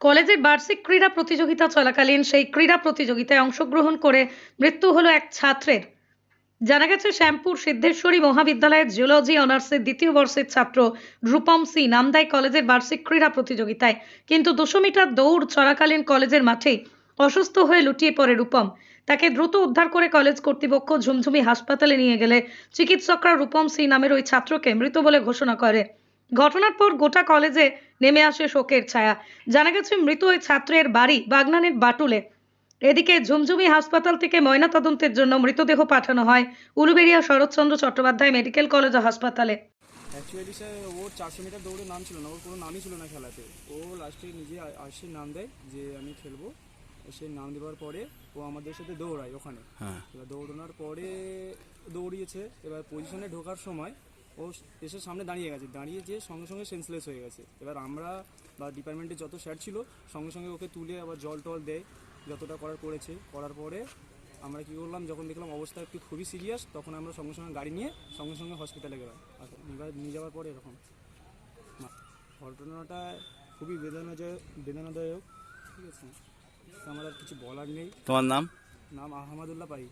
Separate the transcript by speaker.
Speaker 1: কলেজের বার্ষিক ক্রীড়া প্রতিযোগিতা চলাকালীন সেই ক্রীড়া প্রতিযোগিতায় অংশগ্রহণ করে মৃত্যু হলো এক ছাত্রের। জানা গেছে, শ্যামপুর সিদ্ধেশ্বরী মহাবিদ্যালয়ের জিওলজি অনার্সের দ্বিতীয় বর্ষের ছাত্র রূপম সি নামদাই কলেজের বার্ষিক ক্রীড়া প্রতিযোগিতায়। কিন্তু দুশো মিটার দৌড় চলাকালীন কলেজের মাঠেই অসুস্থ হয়ে লুটিয়ে পড়ে রূপম। তাকে দ্রুত উদ্ধার করে কলেজ কর্তৃপক্ষ ঝুমঝুমি হাসপাতালে নিয়ে গেলে চিকিৎসকরা রূপম সি নামের ওই ছাত্রকে মৃত বলে ঘোষণা করে। ঘটনার পর গোটা কলেজে নেমে আসে শোকের ছায়া। জানা গেছে, মৃত ওই ছাত্রের বাড়ি বাগনানের বাটুলে। এদিকে ঝুমঝুমি হাসপাতাল থেকে ময়নাতদন্তের জন্য মৃতদেহ পাঠানো হয় উলুবেড়িয়া শরৎচন্দ্র চট্টোপাধ্যায় মেডিকেল কলেজ ও হাসপাতালে।
Speaker 2: অ্যাকচুয়ালি স্যার ওর চারশো মিটার দৌড়ে নাম ছিল না, ওর কোনো নামই ছিল না খেলাতে। ও লাস্টে নিজে আ- আসে নাম দেয় যে আমি খেলব। সে নাম দেওয়ার পরে ও আমাদের সাথে দৌড়ায় ওখানে।
Speaker 3: হ্যাঁ।
Speaker 2: এবার দৌড়ানোর পরে দৌড়িয়েছে। এবার পজিশনে ঢোকার সময় ও এসে সামনে দাঁড়িয়ে গেছে। দাঁড়িয়ে যেয়ে সঙ্গে সঙ্গে সেন্সলেস হয়ে গেছে। এবার আমরা বা ডিপার্টমেন্টে যত স্যার ছিল সঙ্গে সঙ্গে ওকে তুলে আবার জল টল দেয় যতটা করার করেছে। করার পরে আমরা কী করলাম যখন দেখলাম অবস্থা একটু খুবই সিরিয়াস তখন আমরা সঙ্গে সঙ্গে গাড়ি নিয়ে সঙ্গে সঙ্গে হসপিটালে গেলাম নিয়ে যাওয়ার পরে এরকম। ঘটনাটা খুবই বেদনাদায়ক বেদনাদায়ক। ঠিক আছে? আমার আর কিছু বলার নেই।
Speaker 3: তোমার নাম?
Speaker 2: নাম আহমদুল্লাহ পাই